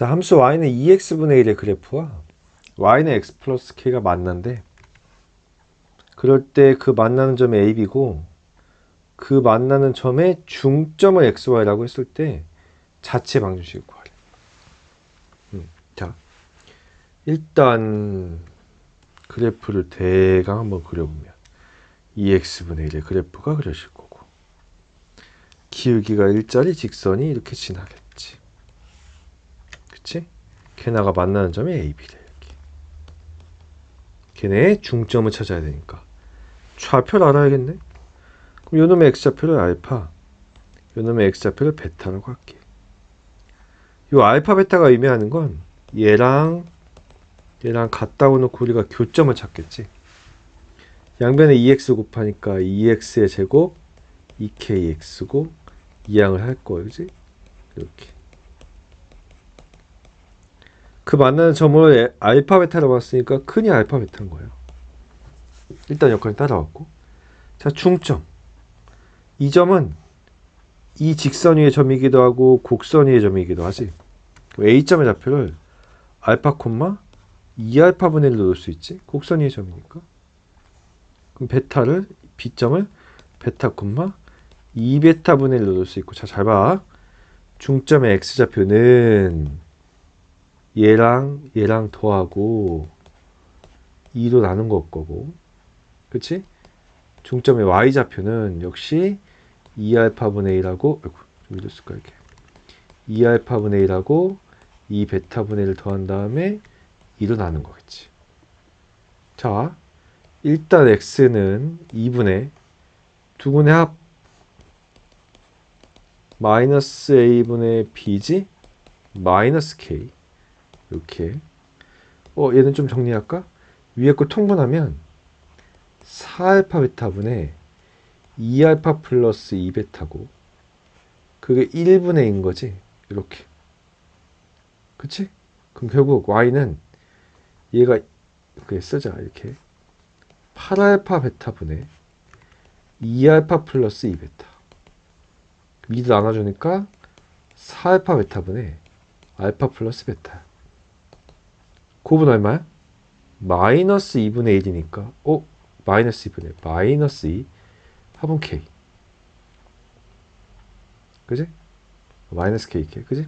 자, 함수 y는 2x분의 1의 그래프와 y는 x 플러스 k가 만난데 그럴 때 그 만나는 점이 ab고 그 만나는 점의 중점을 xy라고 했을 때 자체 방정식을 구하래. 음, 자, 일단 그래프를 대강 한번 그려보면 2x분의 1의 그래프가 그려질 거고 기울기가 일자리 직선이 이렇게 지나겠지. 그치? 걔네가 만나는 점이 AB래 이렇게. 걔네의 중점을 찾아야 되니까 좌표를 알아야겠네. 그럼 요놈의 x좌표를 알파, 요놈의 x좌표를 베타라고 할게. 요 알파 베타가 의미하는 건 얘랑 얘랑 같다고 놓고 우리가 교점을 찾겠지. 양변에 2x 곱하니까 2x의 제곱 2kx고 이항을 할 거야, 그지? 이렇게. 그 만나는 점을 에- 알파 베타라고 봤으니까 큰이 알파 베타인 거예요. 일단 여기까지 따라왔고. 자, 중점. 이 점은 이 직선 위의 점이기도 하고 곡선 위의 점이기도 하지. A점의 좌표를 알파 콤마 2알파분의 1로 넣을 수 있지. 곡선 위의 점이니까. 그럼 베타를 B점을 베타 콤마 2베타분의 1로 넣을 수 있고. 자, 잘 봐. 중점의 X좌표는 얘랑 얘랑 더하고 2로 나눈 것 거고. 그치? 중점의 y좌표는 역시 2알파분의 1하고 아이고 좀 이랬을까 이렇게. 2알파분의 1하고 2베타분의 1을 더한 다음에 2로 나눈 거겠지. 자 일단 x는 2분의 두분의 합 마이너스 a분의 b지 마이너스 k 이렇게. 어 얘는 좀 정리할까? 위에 거 통분하면 4알파 베타분의 2알파 플러스 2베타고 그게 1분의 인 거지? 이렇게. 그치? 그럼 결국 y는 얘가 그게 쓰자 이렇게. 8알파 베타분의 2알파 플러스 2베타. 2도 나눠주니까 4알파 베타분의 알파 플러스 베타 곱은 얼마야? 마이너스 2분의 1이니까 어? 마이너스 2분의 1 마이너스 2 합은 k 그지? 마이너스 k k 그지?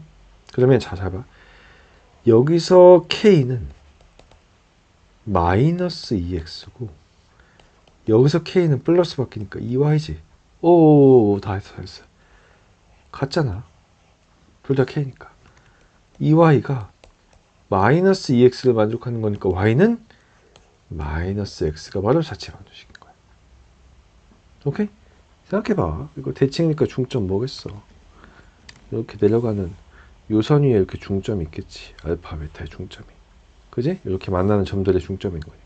그러면 자 잡아 여기서 k는 마이너스 2x고 여기서 k는 플러스 바뀌니까 2y지 오 다 했어 다 했어 같잖아 둘 다 k니까 2y가 마이너스 2x를 만족하는 거니까 y는 마이너스 x가 바로 자체 방정식인 거야. 오케이? 생각해봐. 이거 대칭이니까 중점 뭐겠어? 이렇게 내려가는 요선 위에 이렇게 중점이 있겠지. 알파, 베타의 중점이. 그지? 이렇게 만나는 점들의 중점인 거야.